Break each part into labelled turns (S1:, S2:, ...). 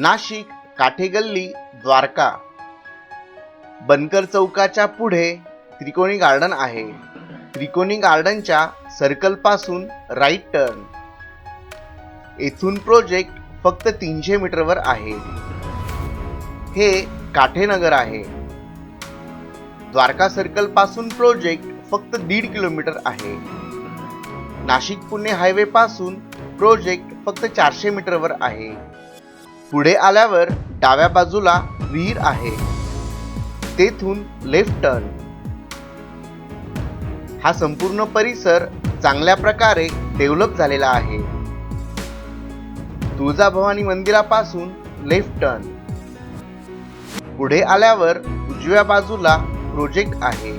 S1: नाशिक काठेगल्ली द्वारका. बनकर चौकाच्या पुढे त्रिकोणी गार्डन आहे. त्रिकोणी गार्डनच्या सर्कलपासून राईट टर्न येथून प्रोजेक्ट फक्त तीनशे मीटरवर आहे. हे काठेनगर आहे. द्वारका सर्कलपासून प्रोजेक्ट फक्त दीड किलोमीटर आहे. नाशिक पुणे हायवे पासून प्रोजेक्ट फक्त चारशे मीटरवर आहे. पुढे आल्यावर डाव्या बाजूला विहीर आहे. तेथून लेफ्ट टर्न. हा संपूर्ण परिसर चांगल्या प्रकारे डेव्हलप झालेला आहे. तुळजाभवानी मंदिरापासून लेफ्ट टर्न. पुढे आल्यावर उजव्या बाजूला प्रोजेक्ट आहे.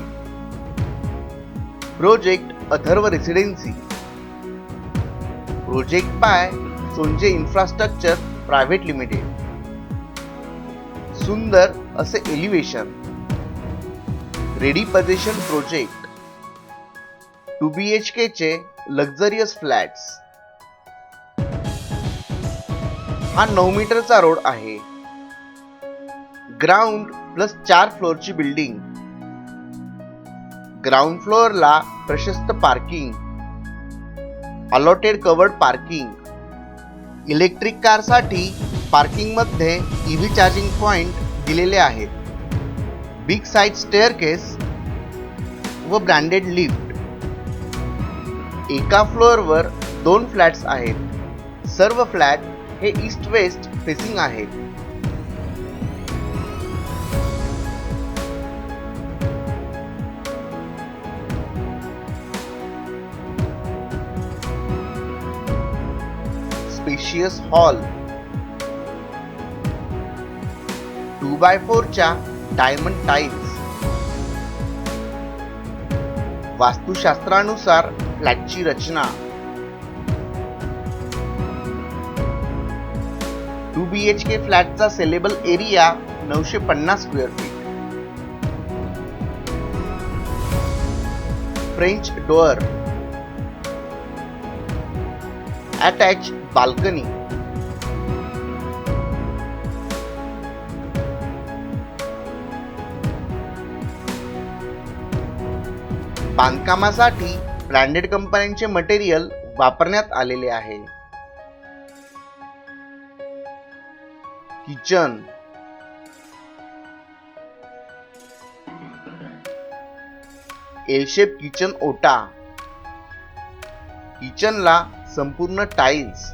S1: Project Atharva residency. Project by Sonje infrastructure private limited. सुंदर असे elevation ready possession project two B H K चे लक्झरियस फ्लॅट्स हा नऊ मीटरचा रोड आहे. ग्राउंड प्लस चार फ्लोअरची बिल्डिंग ग्राउंड फ्लोअरला प्रशस्त parking allotted covered parking electric कारसाठी पार्किंगमध्ये ईव्ही चार्जिंग पॉईंट दिलेले आहेत बिग साईज स्टेअरकेस व ब्रँडेड लिफ्ट एका फ्लोअरवर दोन फ्लॅट्स आहेत. सर्व फ्लॅट हे ईस्ट वेस्ट फेसिंग आहेत स्पेशियस हॉल टू बाय फोरच्या डायमंड टाईल्स वास्तुशास्त्रानुसार फ्लॅटची रचना. टू बी एच के फ्लॅटचा सेलेबल एरिया नऊशे पन्नास square feet French door attach balcony. बांधकामासाठी ब्रँडेड कंपन्यांचे मटेरियल वापरण्यात आलेले आहे. किचन. एलशेप किचन ओटा. किचनला संपूर्ण tiles.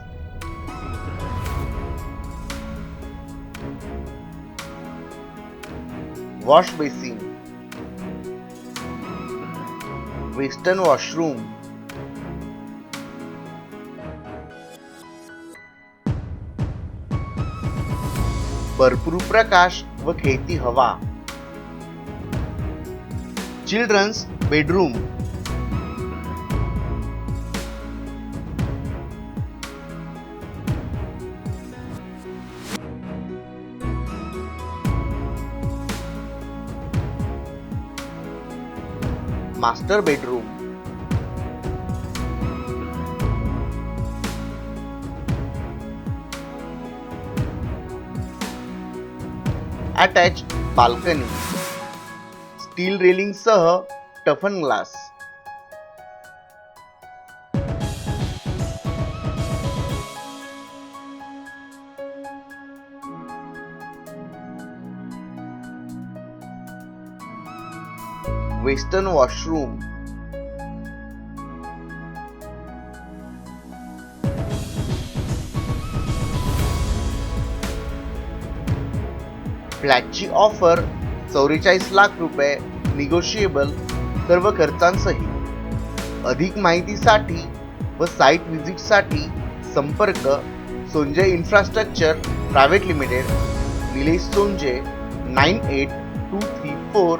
S1: Wash basin western washroom भरपूर प्रकाश व खेती हवा children's bedroom master bedroom. Attach balcony steel railing सह टफन ग्लास वेस्टर्न वॉशरूम. फ्लॅटची ऑफर चौवेचाळीस लाख रुपये निगोशिएबल सर्व खर्चांसहित अधिक माहितीसाठी व साईट व्हिजिटसाठी संपर्क Sonjay infrastructure private limited Nilesh Sonje nine eight two three four